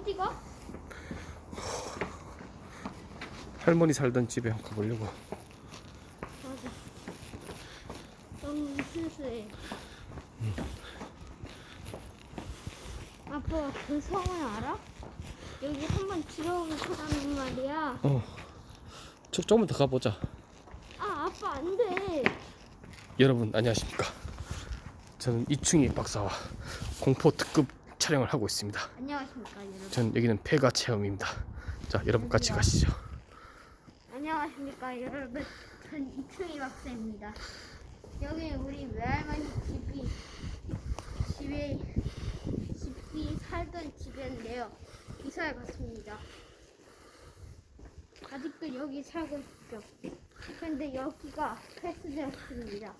어디가? 할머니 살던 집에 한번 가보려고. 맞아. 너무 순수해. 아빠 그 성을 알아? 여기 한번 들어오면 거라는 말이야. 어. 저 조금 더 가보자. 아 아빠 안 돼. 여러분 안녕하십니까? 저는 이충희 박사와 공포 특급 촬영을 하고 있습니다. 안녕하십니까 여러분. 전 여기는 폐가 체험입니다. 자, 여러분 같이 가시죠. 안녕하십니까 여러분. 전 이충희 박사입니다. 여기 우리 외할머니 집이 집에 집이 살던 집이었는데요. 이사를 갔습니다. 아직도 여기 살고 있죠. 근데 여기가 폐쇄되었습니다.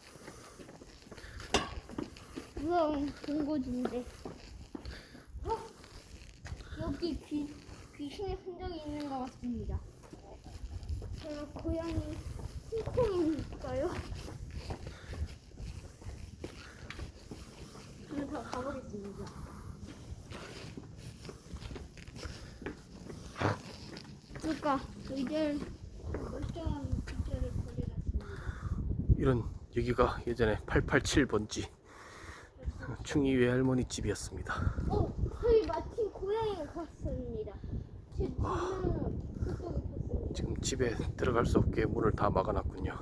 무서운 본고지인데. 어? 여기 귀, 귀신의 흔적이 있는 것 같습니다. 제가 고양이 홍콩이니까요. 한번 더 가보겠습니다. 그러니까 의자를 멀쩡한 의자를 버려놨습니다. 이런 여기가 예전에 887번지 충희 외할머니 집이었습니다. 어, 저희 마침 고양이가 갔습니다. 지금 집에 들어갈 수 없게 문을 다 막아놨군요.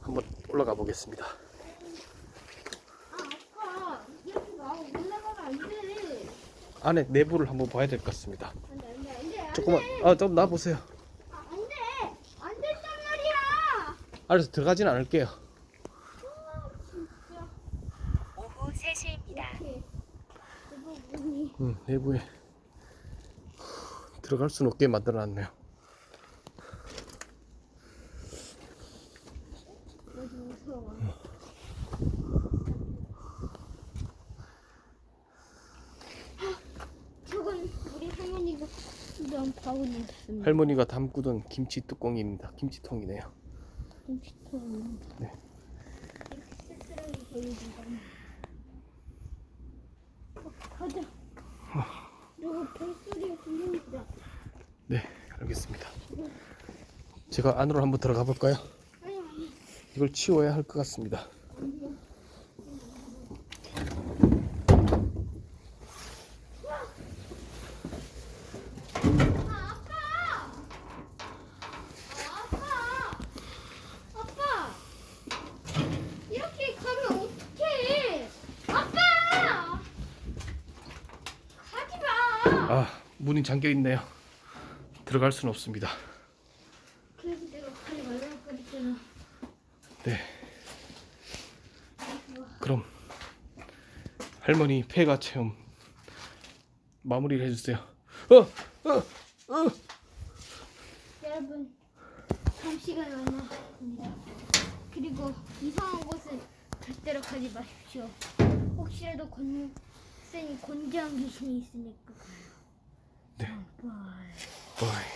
한번 올라가 보겠습니다. 안. 안에 내부를 한번 봐야 될 것 같습니다. 안 돼, 안 돼, 안 돼. 안 조금만, 돼. 아, 좀 놔보세요. 아, 안 돼. 안 된단 말이야. 알아서 들어가진 않을게요. 아, 진짜. 오후 3시입니다. 이렇게 응, 내부에 들어갈 수는 없게 만들어놨네요. 저건 우리 할머니가 쓰던 바구니였습니다. 할머니가 담그던 김치 뚜껑입니다. 김치통이네요. 김치통. 네. 이렇게 쓸쓸하게 보여준다. 어, 가자. 네, 알겠습니다. 제가 안으로 한번 들어가 볼까요? 이걸 치워야 할 것 같습니다. 아, 아빠! 아, 아빠! 아빠! 이렇게 가면 어떡해! 아빠! 가지 마! 아, 문이 잠겨 있네요. 들어갈 수는 없습니다. 그래서 내가 가지 말라고 그랬잖아. 네. 그럼 할머니 폐가 체험 마무리를 해주세요. 어, 어, 어. 여러분, 잠시간 만났습니다. 그리고 이상한 곳은 절대로 가지 마십시오. 혹시라도 권, 센 곤장 귀신이 있으니까. 네. 바이. 바이.